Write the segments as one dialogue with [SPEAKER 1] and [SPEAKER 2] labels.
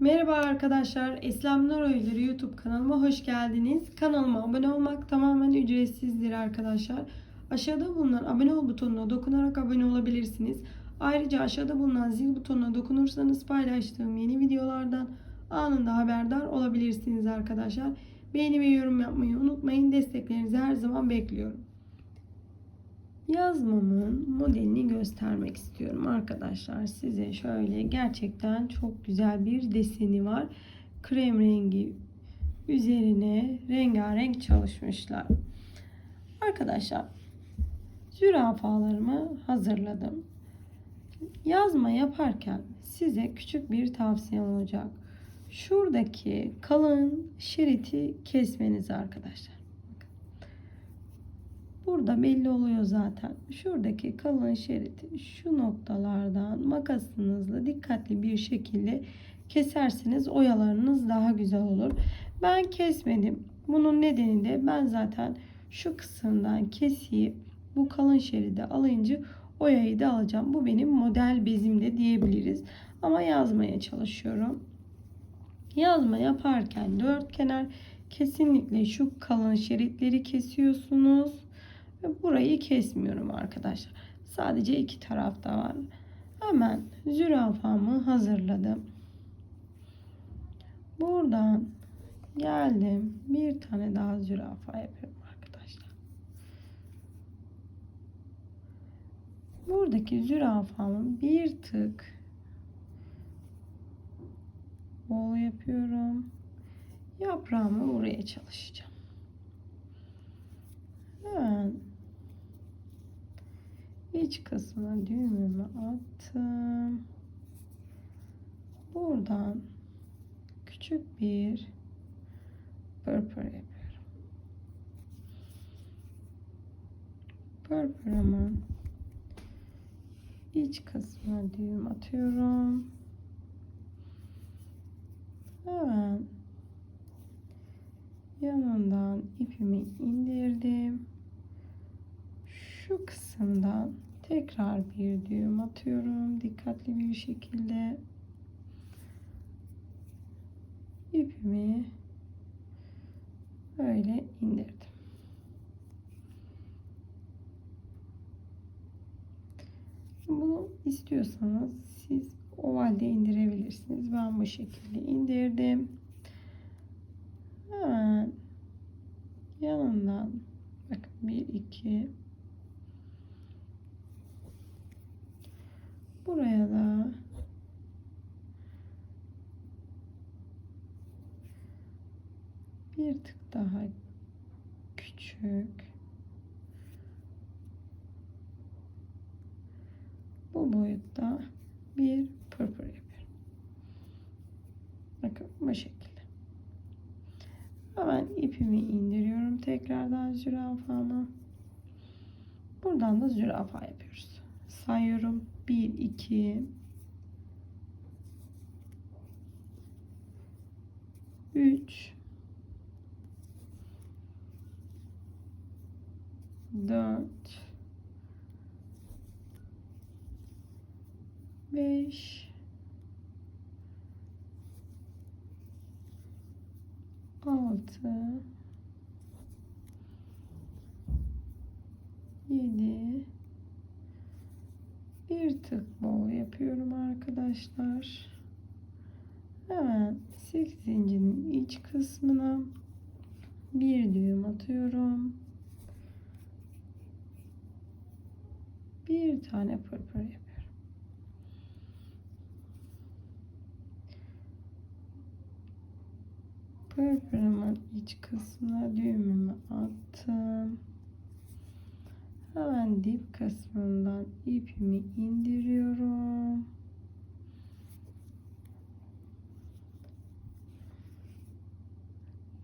[SPEAKER 1] Merhaba arkadaşlar. Eslem Nur Oyları YouTube kanalıma hoş geldiniz. Kanalıma abone olmak tamamen ücretsizdir arkadaşlar. Aşağıda bulunan abone ol butonuna dokunarak abone olabilirsiniz. Ayrıca aşağıda bulunan zil butonuna dokunursanız paylaştığım yeni videolardan anında haberdar olabilirsiniz arkadaşlar. Beğeni ve yorum yapmayı unutmayın. Desteklerinizi her zaman bekliyorum. Yazmamın modelini göstermek istiyorum arkadaşlar. Size şöyle gerçekten çok güzel bir deseni var. Krem rengi üzerine rengarenk çalışmışlar. Arkadaşlar zürafalarımı hazırladım. Yazma yaparken size küçük bir tavsiyem olacak. Şuradaki kalın şeriti kesmeniz arkadaşlar. Burada belli oluyor zaten. Şuradaki kalın şeriti şu noktalardan makasınızla dikkatli bir şekilde keserseniz oyalarınız daha güzel olur. Ben kesmedim. Bunun nedeni de ben zaten şu kısımdan keseyim. Bu kalın şeridi alınca oyayı da alacağım. Bu benim model bezimde diyebiliriz. Ama yazmaya çalışıyorum. Yazma yaparken dört kenar kesinlikle şu kalın şeritleri kesiyorsunuz. Ve burayı kesmiyorum arkadaşlar. Sadece iki tarafta var. Hemen zürafamı hazırladım. Buradan geldim. Bir tane daha zürafa yapıyorum arkadaşlar. Buradaki zürafamı bir tık bol yapıyorum. Yaprağımı vurmaya çalışacağım. Hemen iç kısmına düğümümü attım. Buradan küçük bir pırpır yapıyorum. Pırpırımın iç kısmına düğüm atıyorum. Hemen yanından ipimi indirdim. Şu kısımdan tekrar bir düğüm atıyorum dikkatli bir şekilde ipimi böyle indirdim. Bunu istiyorsanız siz ovalde indirebilirsiniz. Ben bu şekilde indirdim. Hemen yanından bakın 1 2 buraya da bir tık daha küçük bu boyutta bir pırpır yapıyorum. Bakın bu şekilde. Hemen ipimi indiriyorum tekrardan zürafama. Buradan da zürafa yapıyoruz. Sayıyorum. 1 2 3 4 5 altı yedi bir tık bol yapıyorum arkadaşlar hemen sık zincirin iç kısmına bir düğüm atıyorum bir tane pırpır yapıyorum Pırpırımın iç kısmına düğümümü attım. Hemen dip kısmından ipimi indiriyorum.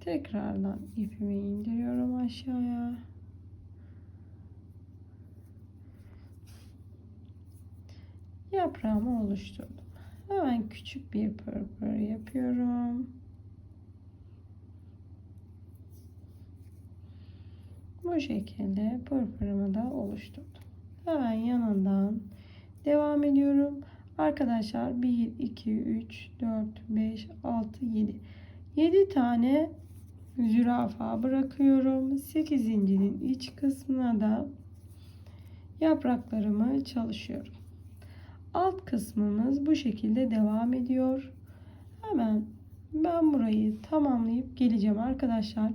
[SPEAKER 1] Tekrardan ipimi indiriyorum aşağıya. Yaprağımı oluşturdum. Hemen küçük bir pırpır yapıyorum. Bu şekilde pırpırımı da oluşturdum. Hemen yanından devam ediyorum. Arkadaşlar 1, 2, 3, 4, 5, 6, 7. 7 tane zürafa bırakıyorum. 8. zincirin iç kısmına da yapraklarımı çalışıyorum. Alt kısmımız bu şekilde devam ediyor. Hemen ben burayı tamamlayıp geleceğim arkadaşlar.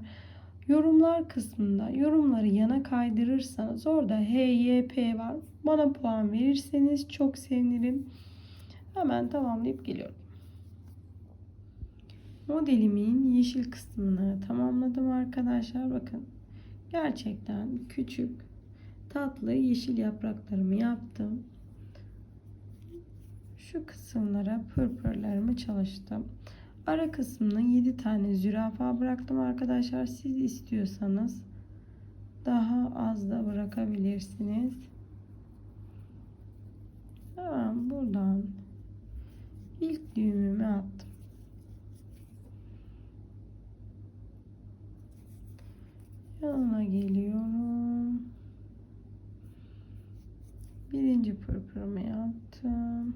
[SPEAKER 1] Yorumlar kısmında yorumları yana kaydırırsanız orada HYP var. Bana puan verirseniz çok sevinirim. Hemen tamamlayıp geliyorum. Modelimin yeşil kısmını tamamladım arkadaşlar. Bakın gerçekten küçük tatlı yeşil yapraklarımı yaptım. Şu kısımlara pırpırlarımı çalıştım. Ara kısmına 7 tane zürafa bıraktım arkadaşlar. Siz istiyorsanız daha az da bırakabilirsiniz. Hemen buradan ilk düğümümü attım. Yanına geliyorum. Birinci pırpırımı yaptım.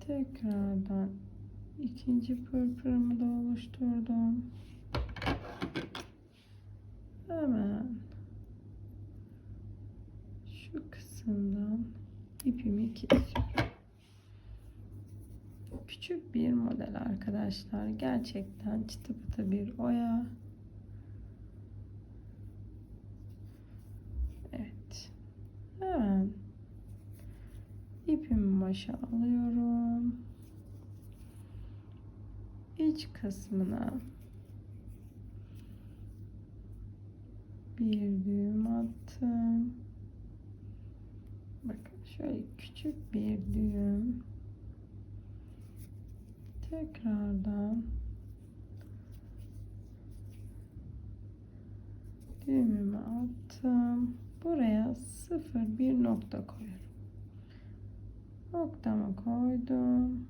[SPEAKER 1] Tekrardan ikinci pırpırımı da oluşturdum. Hemen şu kısımdan ipimi kesiyorum. Küçük bir model arkadaşlar. Gerçekten çıtı pıtı bir oya. Evet. Hemen ipimi başa alıyorum. İç kısmına bir düğüm attım. Bakın şöyle küçük bir düğüm. Tekrardan düğümümü attım. Buraya sıfır bir nokta koyuyorum. Noktamı koydum.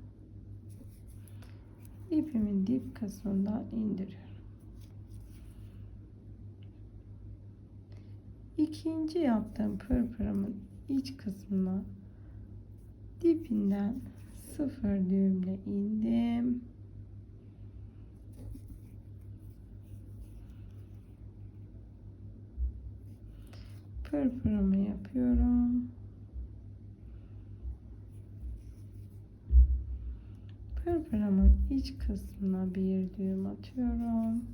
[SPEAKER 1] İpimin dip kısmından indiriyorum. İkinci yaptığım pırpırımın iç kısmına dibinden sıfır düğümle indim. Pırpırımı yapıyorum. Pırpırımın iç kısmına bir düğüm atıyorum.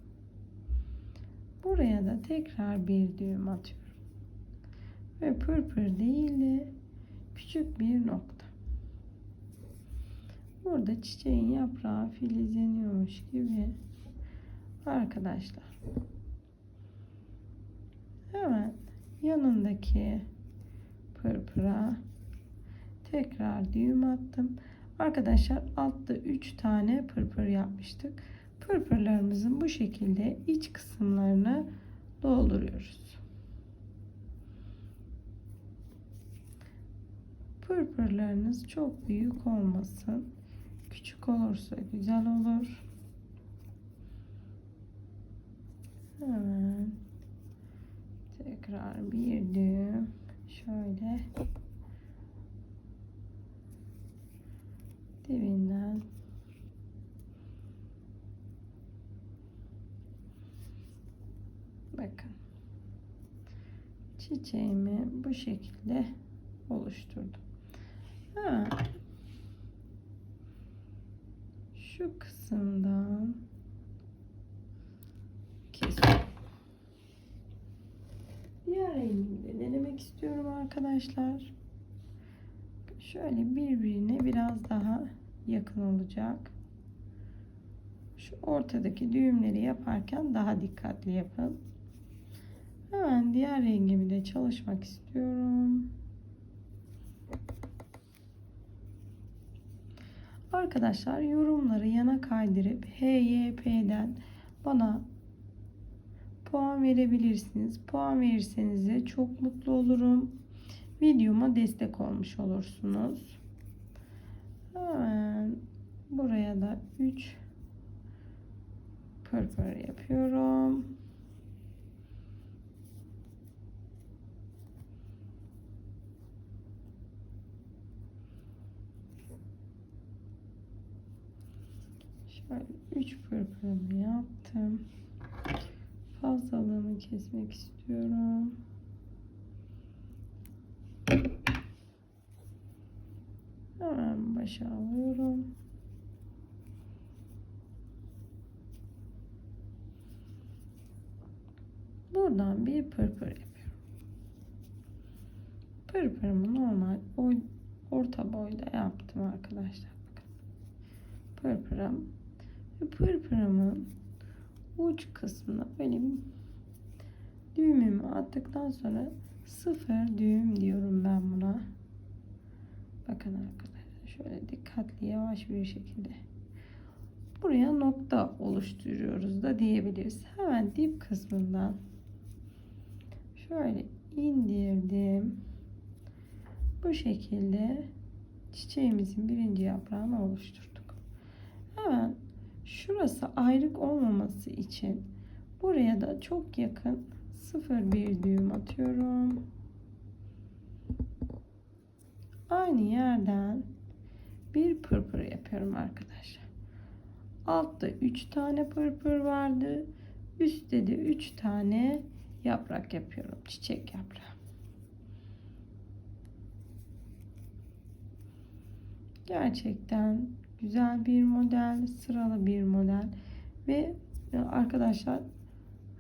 [SPEAKER 1] Buraya da tekrar bir düğüm atıyorum. Ve pırpır değil de küçük bir nokta. Burada çiçeğin yaprağı filizleniyormuş gibi arkadaşlar. Hemen yanındaki pırpıra tekrar düğüm attım. Arkadaşlar altta 3 tane pırpır yapmıştık. Pırpırlarımızın bu şekilde iç kısımlarını dolduruyoruz. Pırpırlarınız çok büyük olmasın. Küçük olursa güzel olur. Hemen tekrar bir düğüm şöyle dibinden bakın çiçeğimi bu şekilde oluşturdum. Ha. Şu kısımdan kesiyorum. Diğer rengimi de denemek istiyorum arkadaşlar. Şöyle birbirine biraz daha yakın olacak. Şu ortadaki düğümleri yaparken daha dikkatli yapın. Hemen diğer rengimi de çalışmak istiyorum. Arkadaşlar yorumları yana kaydırıp HYP'den bana puan verebilirsiniz. Puan verirseniz de çok mutlu olurum videoma destek olmuş olursunuz. Hemen buraya da 3 pırpır yapıyorum. Şöyle 3 pırpırımı yaptım. Fazlalığımı kesmek istiyorum. Hemen başa alıyorum. Buradan bir pırpır yapıyorum. Pırpırımı normal boy, orta boyda yaptım arkadaşlar. Bakın. Pırpırım. Pırpırımın uç kısmına böyle düğümümü attıktan sonra sıfır düğüm diyorum ben buna. Bakın arkadaşlar şöyle dikkatli yavaş bir şekilde buraya nokta oluşturuyoruz da diyebiliriz. Hemen dip kısmından şöyle indirdim. Bu şekilde çiçeğimizin birinci yaprağını oluşturduk. Hemen şurası ayrık olmaması için buraya da çok yakın sıfır bir düğüm atıyorum. Aynı yerden bir pırpır yapıyorum arkadaşlar. Altta 3 tane pırpır vardı. Üstte de 3 tane yaprak yapıyorum. Çiçek yaprağı. Gerçekten güzel bir model, sıralı bir model ve arkadaşlar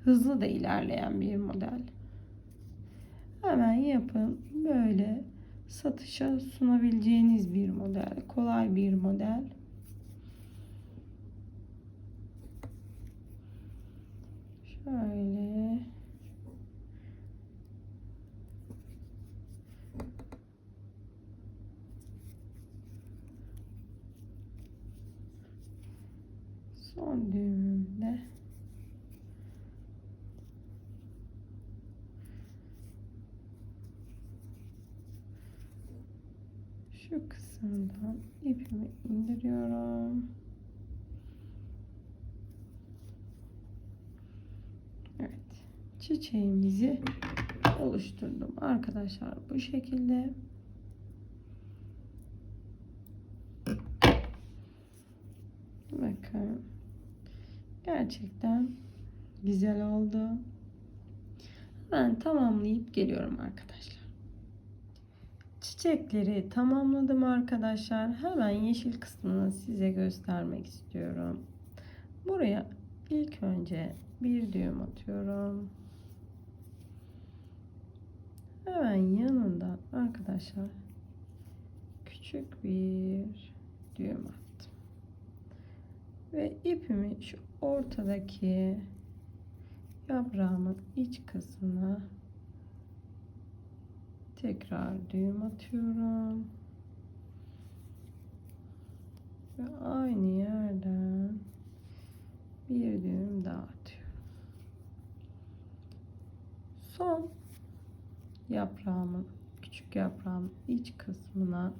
[SPEAKER 1] hızlı da ilerleyen bir model. Hemen yapın. Böyle satışa sunabileceğiniz bir model. Kolay bir model. Şöyle son düğümümde şu kısımdan ipimi indiriyorum. Evet. Çiçeğimizi oluşturdum arkadaşlar bu şekilde. Bakın. Gerçekten güzel oldu. Ben tamamlayıp geliyorum arkadaşlar. Çiçekleri tamamladım arkadaşlar. Hemen yeşil kısmını size göstermek istiyorum. Buraya ilk önce bir düğüm atıyorum. Hemen yanından arkadaşlar küçük bir düğüm attım. Ve ipimi şu ortadaki yaprağımın iç kısmına tekrar düğüm atıyorum. Ve aynı yerden bir düğüm daha atıyorum. Son yaprağımın küçük yaprağın iç kısmına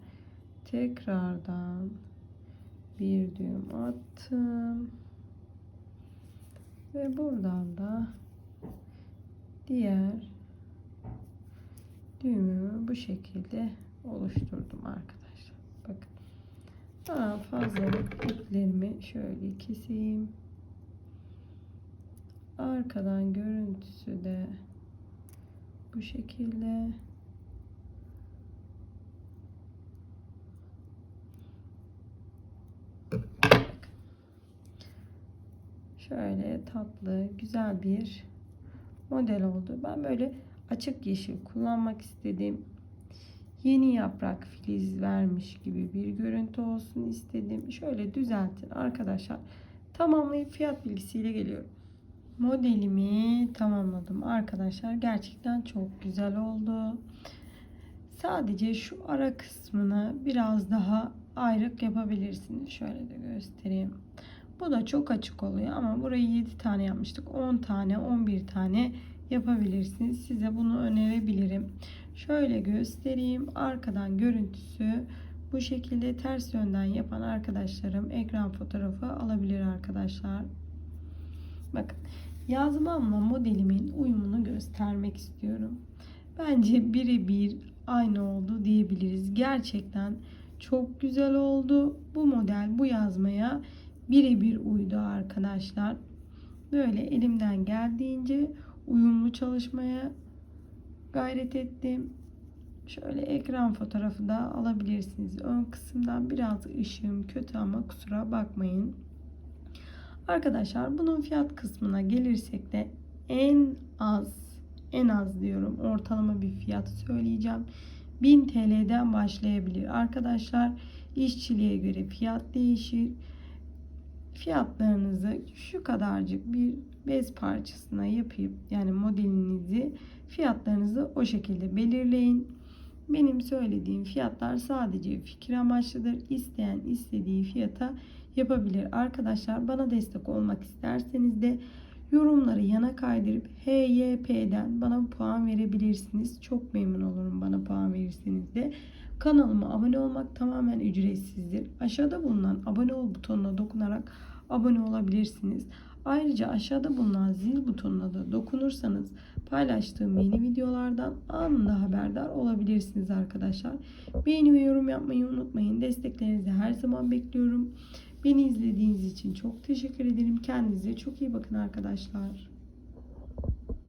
[SPEAKER 1] tekrardan bir düğüm attım. Ve buradan da diğer düğümümü bu şekilde oluşturdum arkadaşlar. Bakın. Daha fazla iplerimi şöyle keseyim. Arkadan görüntüsü de bu şekilde. Şöyle tatlı, güzel bir model oldu. Ben böyle açık yeşil kullanmak istedim. Yeni yaprak filiz vermiş gibi bir görüntü olsun istedim. Şöyle düzeltin arkadaşlar. Tamamlayıp fiyat bilgisiyle geliyorum. Modelimi tamamladım arkadaşlar. Gerçekten çok güzel oldu. Sadece şu ara kısmını biraz daha ayrık yapabilirsiniz. Şöyle de göstereyim. Bu da çok açık oluyor ama burayı 7 tane yapmıştık. 10 tane, 11 tane yapabilirsiniz. Size bunu önerebilirim. Şöyle göstereyim. Arkadan görüntüsü bu şekilde ters yönden yapan arkadaşlarım ekran fotoğrafı alabilir arkadaşlar. Bakın yazmamla modelimin uyumunu göstermek istiyorum. Bence birebir aynı oldu diyebiliriz. Gerçekten çok güzel oldu. Bu model bu yazmaya birebir uydu arkadaşlar. Böyle elimden geldiğince uyumlu çalışmaya gayret ettim. Şöyle ekran fotoğrafı da alabilirsiniz. Ön kısımdan biraz ışığım kötü ama kusura bakmayın. Arkadaşlar bunun fiyat kısmına gelirsek de en az en az diyorum ortalama bir fiyat söyleyeceğim. 1000 TL'den başlayabilir. Arkadaşlar işçiliğe göre fiyat değişir. Fiyatlarınızı şu kadarcık bir bez parçasına yapıp yani modelinizi fiyatlarınızı o şekilde belirleyin. Benim söylediğim fiyatlar sadece fikir amaçlıdır. İsteyen istediği fiyata yapabilir. Arkadaşlar bana destek olmak isterseniz de yorumları yana kaydırıp HYP'den bana puan verebilirsiniz. Çok memnun olurum bana puan verirseniz de. Kanalıma abone olmak tamamen ücretsizdir. Aşağıda bulunan abone ol butonuna dokunarak abone olabilirsiniz. Ayrıca aşağıda bulunan zil butonuna da dokunursanız paylaştığım yeni videolardan anında haberdar olabilirsiniz arkadaşlar. Beğeni ve yorum yapmayı unutmayın. Desteklerinizi her zaman bekliyorum. Beni izlediğiniz için çok teşekkür ederim. Kendinize çok iyi bakın arkadaşlar.